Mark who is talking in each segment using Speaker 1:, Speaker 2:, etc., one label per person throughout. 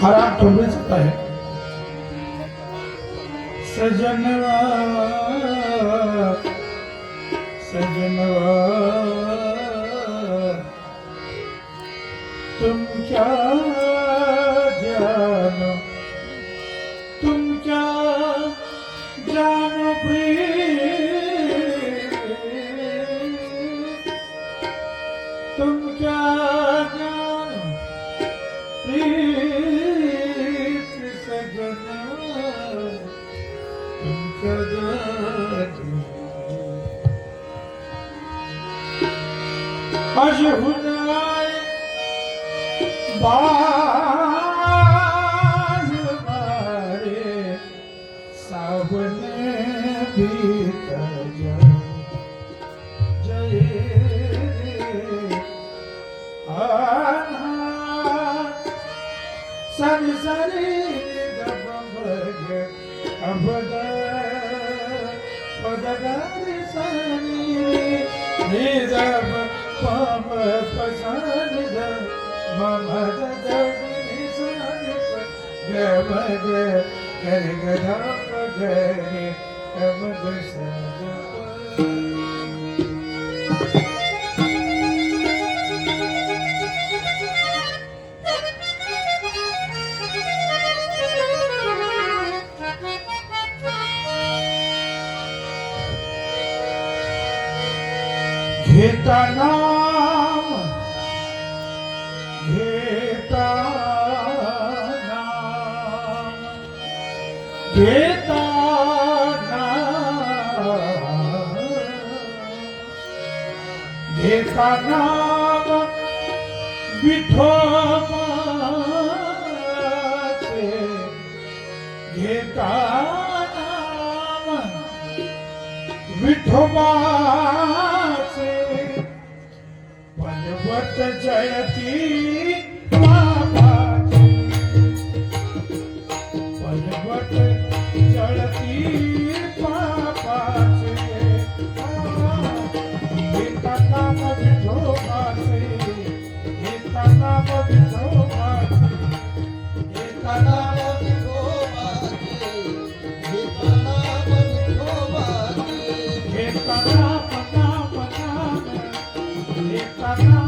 Speaker 1: हा राग सकता है सजनवा सजनवा तुम क्या हुनाय बाल मारे सावन बीत जय. सरि सरि गग अबद पदगारि निजब ಪಮ ಪಸಾನದ ಮಮದ ದಡಿ ಸಾನಪ ಗಮದ ಗರಿಗಧಾಪ ಗರಿ ಗಮದ ಸಾನಪ घेता नाम घेता नाम घेता नाम घेता नाम विठोबाचे घेता नाम विठोबाचे पर्वत जयती बाबाची पर्वत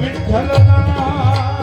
Speaker 1: વિઠ્ઠલના